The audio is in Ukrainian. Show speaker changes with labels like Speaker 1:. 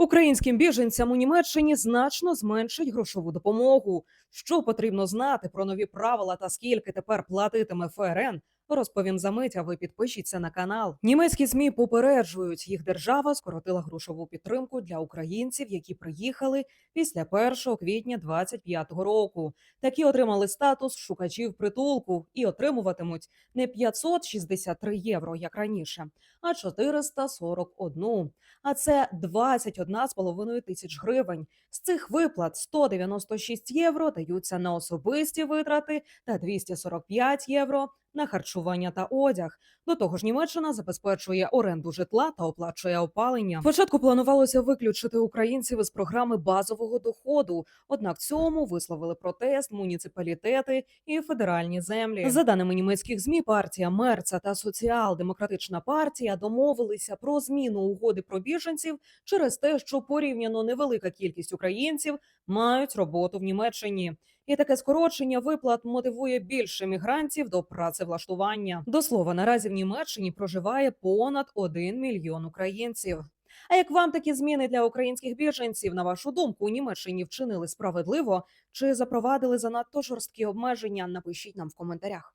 Speaker 1: Українським біженцям у Німеччині значно зменшать грошову допомогу. Що потрібно знати про нові правила та скільки тепер платитиме ФРН? Розповім за мить, а ви підпишіться на канал. Німецькі змі попереджують, їх держава скоротила грошову підтримку для українців, які приїхали після 1 квітня 2025 року. Такі отримали статус шукачів притулку і отримуватимуть не 563 євро, як раніше, а 441. А це 21,5 тисяч гривень. З цих виплат 196 євро даються на особисті витрати та 245 євро на харчування та одяг. До того ж, Німеччина забезпечує оренду житла та оплачує опалення. Спочатку планувалося виключити українців із програми базового доходу. Однак цьому висловили протест муніципалітети і федеральні землі. За даними німецьких змі, партія Мерца та соціал-демократична партія домовилися про зміну угоди про біженців через те, що порівняно невелика кількість українців мають роботу в Німеччині. І таке скорочення виплат мотивує більше мігрантів до працевлаштування. До слова, наразі в Німеччині проживає понад 1 мільйон українців. А як вам такі зміни для українських біженців, на вашу думку, у Німеччині вчинили справедливо чи запровадили занадто жорсткі обмеження? Напишіть нам в коментарях.